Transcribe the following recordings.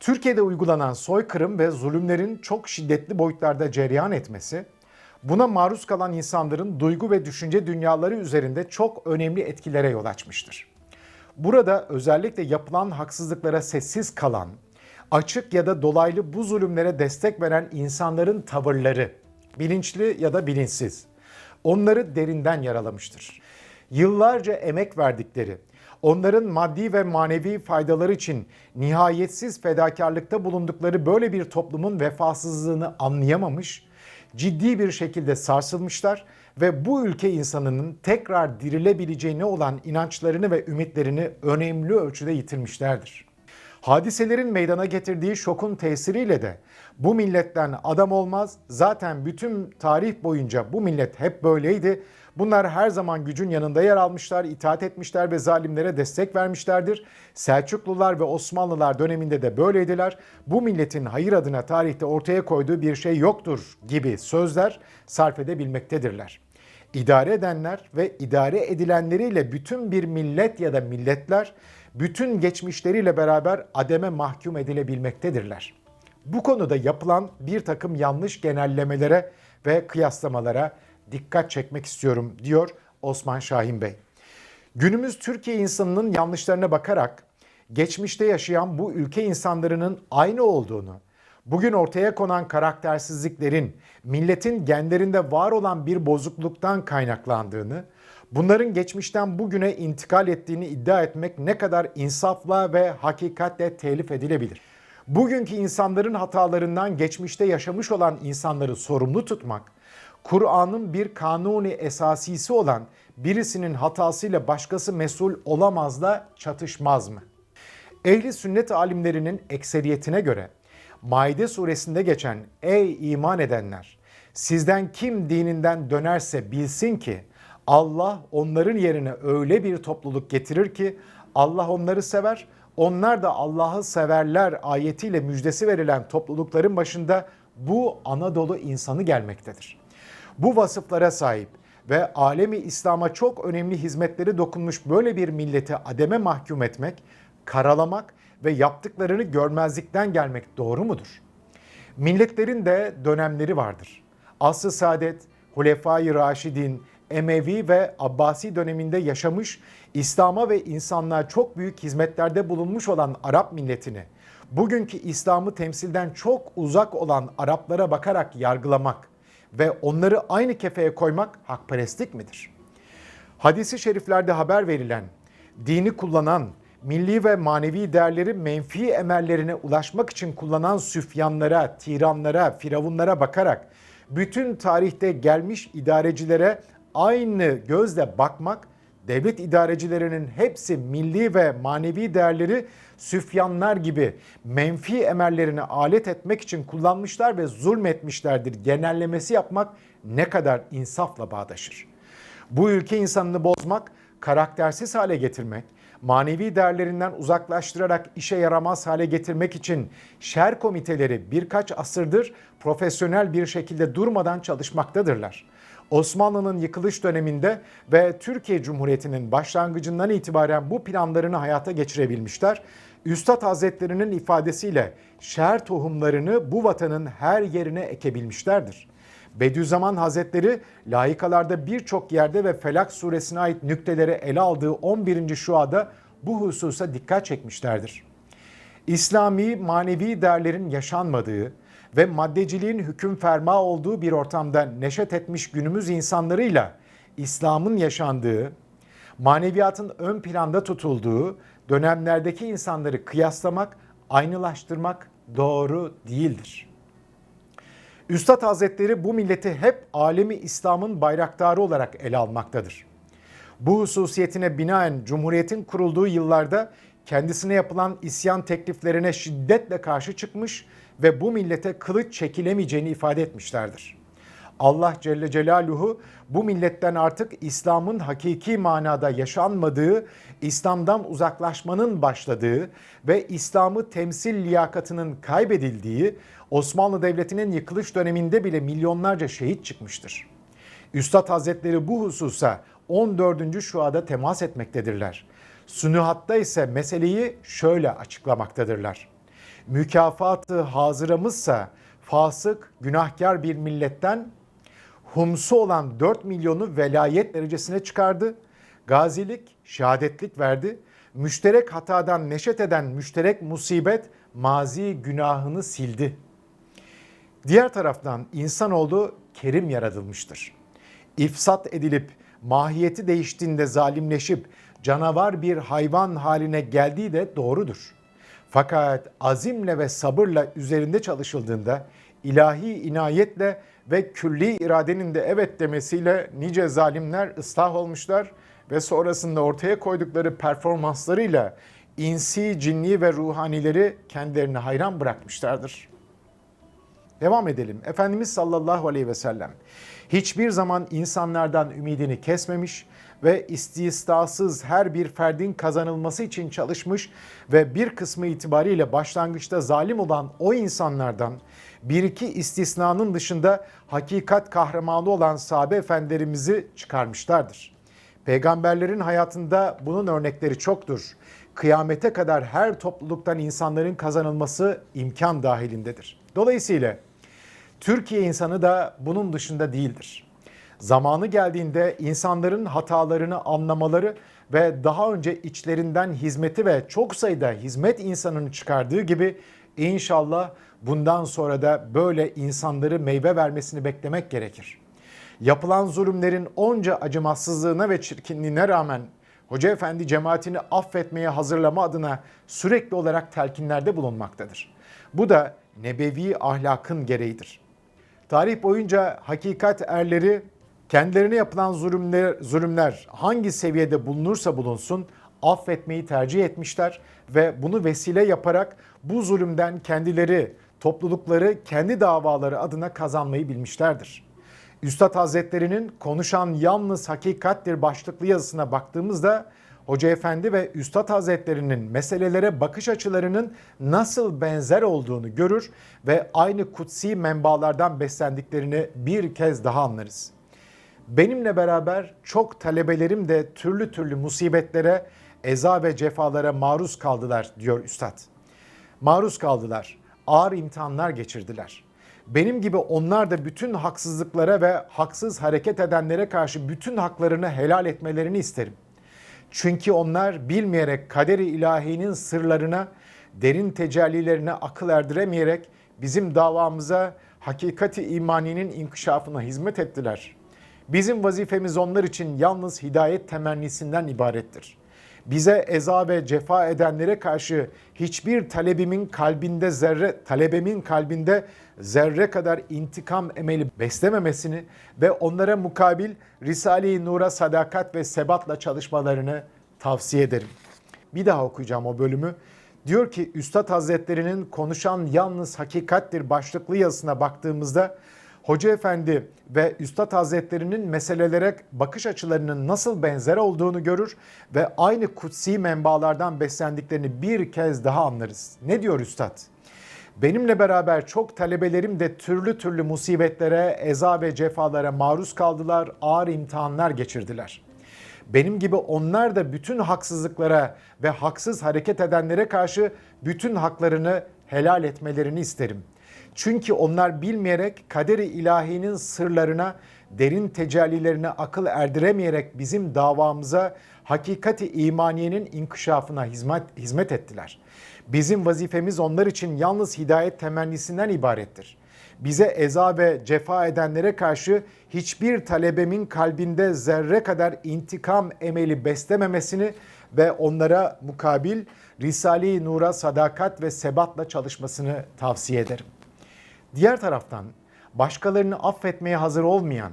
Türkiye'de uygulanan soykırım ve zulümlerin çok şiddetli boyutlarda cereyan etmesi, buna maruz kalan insanların duygu ve düşünce dünyaları üzerinde çok önemli etkilere yol açmıştır. Burada özellikle yapılan haksızlıklara sessiz kalan, açık ya da dolaylı bu zulümlere destek veren insanların tavırları, bilinçli ya da bilinçsiz, onları derinden yaralamıştır. Yıllarca emek verdikleri, onların maddi ve manevi faydaları için nihayetsiz fedakarlıkta bulundukları böyle bir toplumun vefasızlığını anlayamamış, ciddi bir şekilde sarsılmışlar ve bu ülke insanının tekrar dirilebileceğine olan inançlarını ve ümitlerini önemli ölçüde yitirmişlerdir. Hadiselerin meydana getirdiği şokun tesiriyle de bu milletten adam olmaz. Zaten bütün tarih boyunca bu millet hep böyleydi. Bunlar her zaman gücün yanında yer almışlar, itaat etmişler ve zalimlere destek vermişlerdir. Selçuklular ve Osmanlılar döneminde de böyleydiler. Bu milletin hayır adına tarihte ortaya koyduğu bir şey yoktur gibi sözler sarf edebilmektedirler. İdare edenler ve idare edilenleriyle bütün bir millet ya da milletler bütün geçmişleriyle beraber ademe mahkum edilebilmektedirler. Bu konuda yapılan bir takım yanlış genellemelere ve kıyaslamalara dikkat çekmek istiyorum diyor Osman Şahin Bey. Günümüz Türkiye insanının yanlışlarına bakarak geçmişte yaşayan bu ülke insanlarının aynı olduğunu, bugün ortaya konan karaktersizliklerin milletin genlerinde var olan bir bozukluktan kaynaklandığını, bunların geçmişten bugüne intikal ettiğini iddia etmek ne kadar insafla ve hakikatle telif edilebilir. Bugünkü insanların hatalarından geçmişte yaşamış olan insanları sorumlu tutmak, Kur'an'ın bir kanuni esasisi olan birisinin hatasıyla başkası mesul olamazla çatışmaz mı? Ehli sünnet alimlerinin ekseriyetine göre Maide suresinde geçen ey iman edenler sizden kim dininden dönerse bilsin ki Allah onların yerine öyle bir topluluk getirir ki Allah onları sever, onlar da Allah'ı severler ayetiyle müjdesi verilen toplulukların başında bu Anadolu insanı gelmektedir. Bu vasıflara sahip ve alemi İslam'a çok önemli hizmetleri dokunmuş böyle bir milleti ademe mahkum etmek, karalamak ve yaptıklarını görmezlikten gelmek doğru mudur? Milletlerin de dönemleri vardır. Asr-ı Saadet, Hulefai Raşidin, Emevi ve Abbasi döneminde yaşamış, İslam'a ve insanlığa çok büyük hizmetlerde bulunmuş olan Arap milletini, bugünkü İslam'ı temsilden çok uzak olan Araplara bakarak yargılamak ve onları aynı kefeye koymak hakperestlik midir? Hadisi şeriflerde haber verilen, dini kullanan, milli ve manevi değerleri menfi emellerine ulaşmak için kullanan süfyanlara, tiranlara, firavunlara bakarak bütün tarihte gelmiş idarecilere aynı gözle bakmak, devlet idarecilerinin hepsi milli ve manevi değerleri süfyanlar gibi menfi emellerine alet etmek için kullanmışlar ve zulmetmişlerdir. Genellemesi yapmak ne kadar insafla bağdaşır. Bu ülke insanını bozmak, karaktersiz hale getirmek, manevi değerlerinden uzaklaştırarak işe yaramaz hale getirmek için şer komiteleri birkaç asırdır profesyonel bir şekilde durmadan çalışmaktadırlar. Osmanlı'nın yıkılış döneminde ve Türkiye Cumhuriyeti'nin başlangıcından itibaren bu planlarını hayata geçirebilmişler. Üstad Hazretlerinin ifadesiyle şer tohumlarını bu vatanın her yerine ekebilmişlerdir. Bediüzzaman Hazretleri layıkalarda birçok yerde ve Felak suresine ait nükteleri ele aldığı 11. şuada bu hususa dikkat çekmişlerdir. İslami manevi değerlerin yaşanmadığı ve maddeciliğin hüküm ferma olduğu bir ortamda neşet etmiş günümüz insanlarıyla İslam'ın yaşandığı, maneviyatın ön planda tutulduğu dönemlerdeki insanları kıyaslamak, aynılaştırmak doğru değildir. Üstad Hazretleri bu milleti hep alemi İslam'ın bayraktarı olarak ele almaktadır. Bu hususiyetine binaen Cumhuriyet'in kurulduğu yıllarda kendisine yapılan isyan tekliflerine şiddetle karşı çıkmış ve bu millete kılıç çekilemeyeceğini ifade etmişlerdir. Allah Celle Celaluhu bu milletten artık İslam'ın hakiki manada yaşanmadığı, İslam'dan uzaklaşmanın başladığı ve İslam'ı temsil liyakatının kaybedildiği Osmanlı Devleti'nin yıkılış döneminde bile milyonlarca şehit çıkmıştır. Üstad Hazretleri bu hususa 14. şuada temas etmektedirler. Sünuhatta ise meseleyi şöyle açıklamaktadırlar. Mükafatı hazıramızsa fasık, günahkar bir milletten humsu olan 4 milyonu velayet derecesine çıkardı. Gazilik, şehadetlik verdi. Müşterek hatadan neşet eden müşterek musibet mazi günahını sildi. Diğer taraftan insanoğlu kerim yaratılmıştır. İfsat edilip mahiyeti değiştiğinde zalimleşip canavar bir hayvan haline geldiği de doğrudur. Fakat azimle ve sabırla üzerinde çalışıldığında ilahi inayetle ve külli iradenin de evet demesiyle nice zalimler ıslah olmuşlar ve sonrasında ortaya koydukları performanslarıyla insi, cinni ve ruhanileri kendilerine hayran bırakmışlardır. Devam edelim. Efendimiz sallallahu aleyhi ve sellem hiçbir zaman insanlardan ümidini kesmemiş ve istisnasız her bir ferdin kazanılması için çalışmış ve bir kısmı itibariyle başlangıçta zalim olan o insanlardan bir iki istisnanın dışında hakikat kahramanı olan sahabe efendilerimizi çıkarmışlardır. Peygamberlerin hayatında bunun örnekleri çoktur. Kıyamete kadar her topluluktan insanların kazanılması imkan dahilindedir. Dolayısıyla Türkiye insanı da bunun dışında değildir. Zamanı geldiğinde insanların hatalarını anlamaları ve daha önce içlerinden hizmeti ve çok sayıda hizmet insanını çıkardığı gibi inşallah bundan sonra da böyle insanları meyve vermesini beklemek gerekir. Yapılan zulümlerin onca acımasızlığına ve çirkinliğine rağmen Hoca Efendi cemaatini affetmeye hazırlama adına sürekli olarak telkinlerde bulunmaktadır. Bu da nebevi ahlakın gereğidir. Tarih boyunca hakikat erleri kendilerine yapılan zulümler, zulümler hangi seviyede bulunursa bulunsun affetmeyi tercih etmişler ve bunu vesile yaparak bu zulümden kendileri, toplulukları kendi davaları adına kazanmayı bilmişlerdir. Üstad Hazretleri'nin konuşan yalnız hakikattir başlıklı yazısına baktığımızda Hoca Efendi ve Üstad Hazretleri'nin meselelere bakış açılarının nasıl benzer olduğunu görür ve aynı kutsi menbalardan beslendiklerini bir kez daha anlarız. Benimle beraber çok talebelerim de türlü türlü musibetlere, eza ve cefalara maruz kaldılar diyor Üstad. Maruz kaldılar, ağır imtihanlar geçirdiler. Benim gibi onlar da bütün haksızlıklara ve haksız hareket edenlere karşı bütün haklarını helal etmelerini isterim. Çünkü onlar bilmeyerek kaderi ilahinin sırlarına, derin tecellilerine akıl erdiremeyerek bizim davamıza, hakikati imaninin inkişafına hizmet ettiler. Bizim vazifemiz onlar için yalnız hidayet temennisinden ibarettir. Bize eza ve cefa edenlere karşı hiçbir talebimin kalbinde zerre talebemin kalbinde zerre kadar intikam emeli beslememesini ve onlara mukabil Risale-i Nur'a sadakat ve sebatla çalışmalarını tavsiye ederim. Bir daha okuyacağım o bölümü. Diyor ki Üstad Hazretleri'nin konuşan yalnız hakikattir başlıklı yazısına baktığımızda Hoca Efendi ve Üstad Hazretleri'nin meselelere bakış açılarının nasıl benzer olduğunu görür ve aynı kutsi menbalardan beslendiklerini bir kez daha anlarız. Ne diyor Üstad? Benimle beraber çok talebelerim de türlü türlü musibetlere, eza ve cefalara maruz kaldılar, ağır imtihanlar geçirdiler. Benim gibi onlar da bütün haksızlıklara ve haksız hareket edenlere karşı bütün haklarını helal etmelerini isterim. Çünkü onlar bilmeyerek kaderi ilahinin sırlarına, derin tecellilerine akıl erdiremeyerek bizim davamıza, hakikati imaniyenin inkişafına hizmet, hizmet ettiler.'' Bizim vazifemiz onlar için yalnız hidayet temennisinden ibarettir. Bize eza ve cefa edenlere karşı hiçbir talebemin kalbinde zerre kadar intikam emeli beslememesini ve onlara mukabil Risale-i Nur'a sadakat ve sebatla çalışmasını tavsiye ederim. Diğer taraftan başkalarını affetmeye hazır olmayan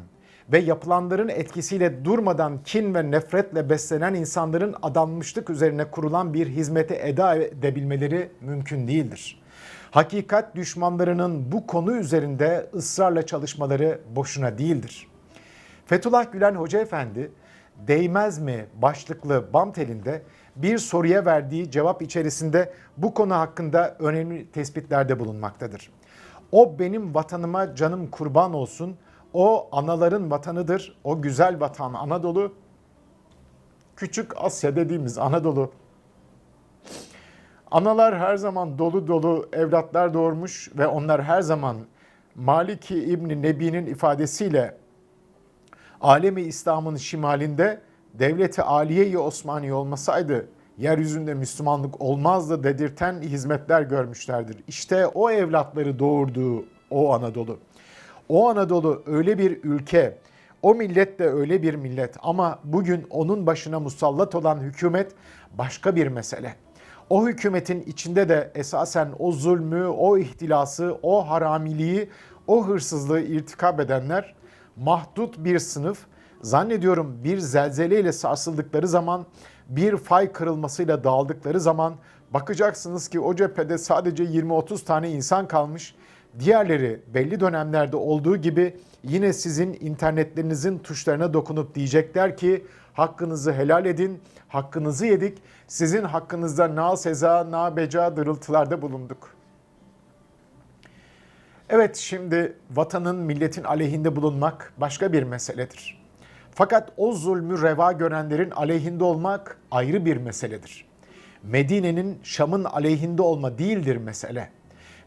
ve yapılanların etkisiyle durmadan kin ve nefretle beslenen insanların adanmışlık üzerine kurulan bir hizmeti eda edebilmeleri mümkün değildir. Hakikat düşmanlarının bu konu üzerinde ısrarla çalışmaları boşuna değildir. Fethullah Gülen Hoca Efendi değmez mi başlıklı bam telinde bir soruya verdiği cevap içerisinde bu konu hakkında önemli tespitlerde bulunmaktadır. O benim vatanıma canım kurban olsun, o anaların vatanıdır. O güzel vatan Anadolu. Küçük Asya dediğimiz Anadolu. Analar her zaman dolu dolu evlatlar doğurmuş ve onlar her zaman Maliki İbni Nebi'nin ifadesiyle alemi İslam'ın şimalinde devleti Aliye-i Osmaniye olmasaydı yeryüzünde Müslümanlık olmazdı dedirten hizmetler görmüşlerdir. İşte o evlatları doğurduğu o Anadolu. O Anadolu öyle bir ülke, o millet de öyle bir millet ama bugün onun başına musallat olan hükümet başka bir mesele. O hükümetin içinde de esasen o zulmü, o ihtilası, o haramiliği, o hırsızlığı irtikap edenler mahdut bir sınıf. Zannediyorum bir zelzeleyle sarsıldıkları zaman, bir fay kırılmasıyla dağıldıkları zaman bakacaksınız ki o cephede sadece 20-30 tane insan kalmış. Diğerleri belli dönemlerde olduğu gibi yine sizin internetlerinizin tuşlarına dokunup diyecekler ki hakkınızı helal edin, hakkınızı yedik, sizin hakkınızda na seza na beca dırıltılarda bulunduk. Evet şimdi vatanın milletin aleyhinde bulunmak başka bir meseledir. Fakat o zulmü reva görenlerin aleyhinde olmak ayrı bir meseledir. Medine'nin Şam'ın aleyhinde olma değildir mesele.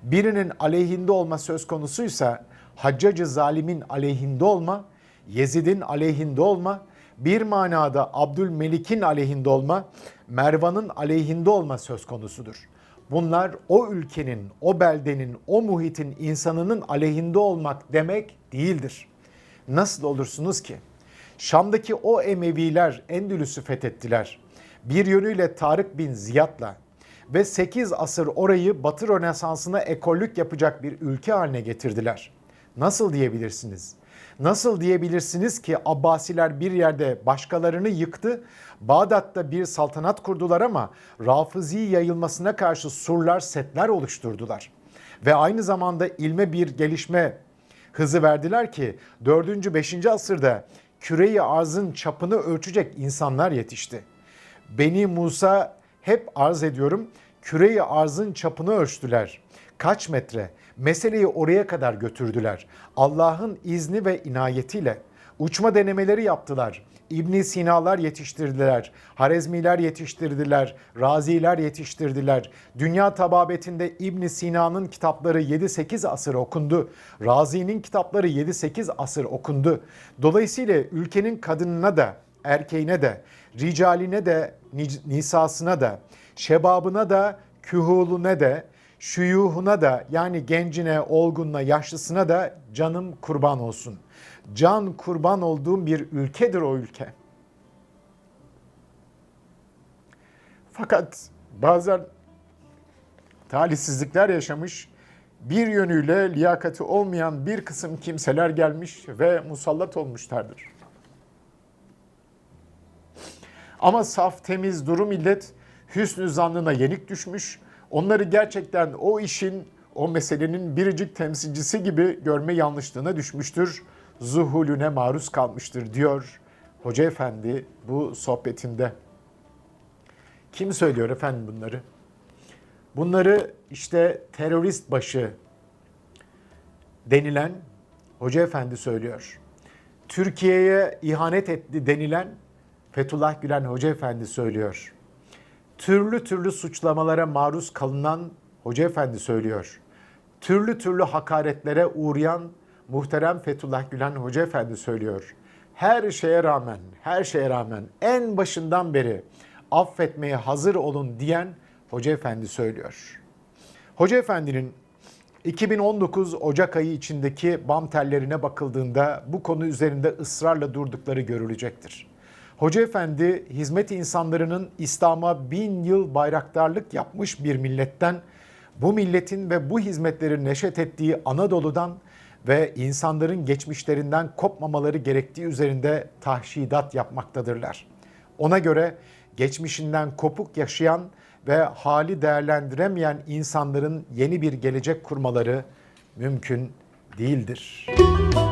Birinin aleyhinde olma söz konusuysa Haccacı zalimin aleyhinde olma, Yezid'in aleyhinde olma, bir manada Abdülmelik'in aleyhinde olma, Mervan'ın aleyhinde olma söz konusudur. Bunlar o ülkenin, o beldenin, o muhitin insanının aleyhinde olmak demek değildir. Nasıl olursunuz ki? Şam'daki o Emeviler Endülüs'ü fethettiler. Bir yönüyle Tarık bin Ziyad'la ve 8 asır orayı Batı Rönesansı'na ekollük yapacak bir ülke haline getirdiler. Nasıl diyebilirsiniz? Nasıl diyebilirsiniz ki Abbasiler bir yerde başkalarını yıktı, Bağdat'ta bir saltanat kurdular ama Rafızi yayılmasına karşı surlar, setler oluşturdular. Ve aynı zamanda ilme bir gelişme hızı verdiler ki 4. 5. asırda küreyi arzın çapını ölçecek insanlar yetişti. Beni Musa hep arz ediyorum küreyi arzın çapını ölçtüler. Kaç metre? Meseleyi oraya kadar götürdüler. Allah'ın izni ve inayetiyle uçma denemeleri yaptılar. İbn Sinalar yetiştirdiler, Harezmiler yetiştirdiler, Raziler yetiştirdiler. Dünya tababetinde İbn Sina'nın kitapları 7-8 asır okundu. Razi'nin kitapları 7-8 asır okundu. Dolayısıyla ülkenin kadınına da, erkeğine de, ricaline de, nisasına da, şebabına da, kühulüne de, şuyuhuna da yani gencine, olgununa, yaşlısına da canım kurban olsun. Can kurban olduğum bir ülkedir o ülke. Fakat bazen talihsizlikler yaşamış, bir yönüyle liyakati olmayan bir kısım kimseler gelmiş ve musallat olmuşlardır. Ama saf, temiz, duru millet hüsnü zannına yenik düşmüş, onları gerçekten o işin, o meselenin biricik temsilcisi gibi görme yanlışlığına düşmüştür. Zuhulüne maruz kalmıştır diyor Hoca Efendi bu sohbetinde. Kim söylüyor efendim bunları? Bunları işte terörist başı denilen Hoca Efendi söylüyor. Türkiye'ye ihanet etti denilen Fethullah Gülen Hoca Efendi söylüyor türlü türlü suçlamalara maruz kalınan Hoca Efendi söylüyor. Türlü türlü hakaretlere uğrayan muhterem Fethullah Gülen Hoca Efendi söylüyor. Her şeye rağmen, her şeye rağmen en başından beri affetmeye hazır olun diyen Hoca Efendi söylüyor. Hoca Efendi'nin 2019 Ocak ayı içindeki BAM tellerine bakıldığında bu konu üzerinde ısrarla durdukları görülecektir. Hoca Efendi hizmet insanlarının İslam'a bin yıl bayraktarlık yapmış bir milletten, bu milletin ve bu hizmetleri neşet ettiği Anadolu'dan ve insanların geçmişlerinden kopmamaları gerektiği üzerinde tahşidat yapmaktadırlar. Ona göre geçmişinden kopuk yaşayan ve hali değerlendiremeyen insanların yeni bir gelecek kurmaları mümkün değildir. Müzik